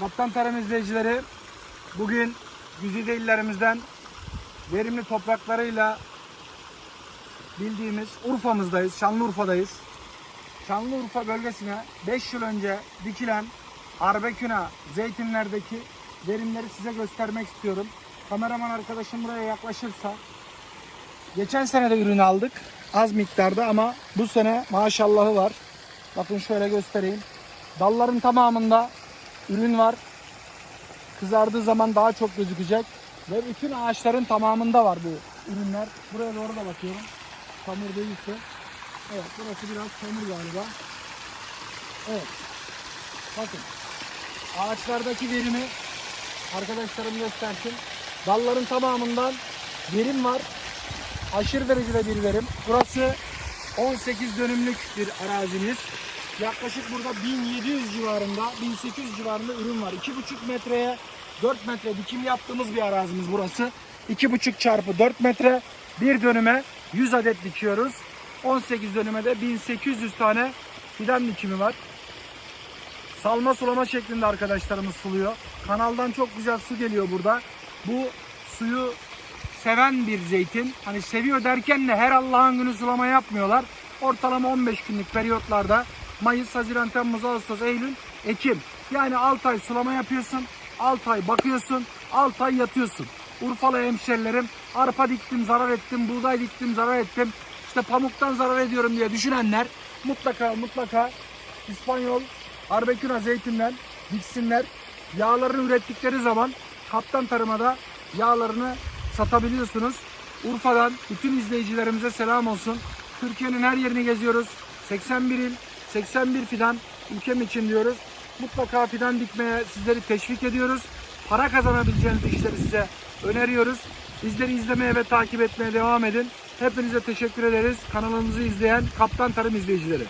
Kaptan Tarım izleyicileri bugün güzide illerimizden verimli topraklarıyla bildiğimiz Urfa'mızdayız, Şanlıurfa'dayız. Şanlıurfa bölgesine 5 yıl önce dikilen Arbeküna zeytinlerdeki verimleri size göstermek istiyorum. Kameraman arkadaşım buraya yaklaşırsa Geçen sene de ürün aldık. Az miktarda ama bu sene maşallahı var. Bakın şöyle göstereyim. Dalların tamamında ürün var. Kızardığı zaman daha çok gözükecek. Ve bütün ağaçların tamamında var bu ürünler. Buraya doğru da bakıyorum. Çamur değilse. Evet burası biraz çamur galiba. Evet. Bakın. Ağaçlardaki verimi arkadaşlarım göstersin. Dalların tamamından verim var aşırı derecede bir verim. Burası 18 dönümlük bir arazimiz. Yaklaşık burada 1700 civarında, 1800 civarında ürün var. 2,5 metreye 4 metre dikim yaptığımız bir arazimiz burası. 2,5 çarpı 4 metre bir dönüme 100 adet dikiyoruz. 18 dönüme de 1800 tane fidan dikimi var. Salma sulama şeklinde arkadaşlarımız suluyor. Kanaldan çok güzel su geliyor burada. Bu suyu seven bir zeytin. Hani seviyor derken de her Allah'ın günü sulama yapmıyorlar. Ortalama 15 günlük periyotlarda Mayıs, Haziran, Temmuz, Ağustos, Eylül, Ekim. Yani 6 ay sulama yapıyorsun. 6 ay bakıyorsun. 6 ay yatıyorsun. Urfalı hemşerilerim arpa diktim zarar ettim, buğday diktim zarar ettim. İşte pamuktan zarar ediyorum diye düşünenler mutlaka mutlaka İspanyol Arbeküna zeytinden diksinler. Yağlarını ürettikleri zaman kaptan tarımada yağlarını satabiliyorsunuz. Urfa'dan bütün izleyicilerimize selam olsun. Türkiye'nin her yerini geziyoruz. 81 il, 81 fidan ülkem için diyoruz. Mutlaka fidan dikmeye sizleri teşvik ediyoruz. Para kazanabileceğiniz işleri size öneriyoruz. Bizleri izlemeye ve takip etmeye devam edin. Hepinize teşekkür ederiz. Kanalımızı izleyen Kaptan Tarım izleyicileri.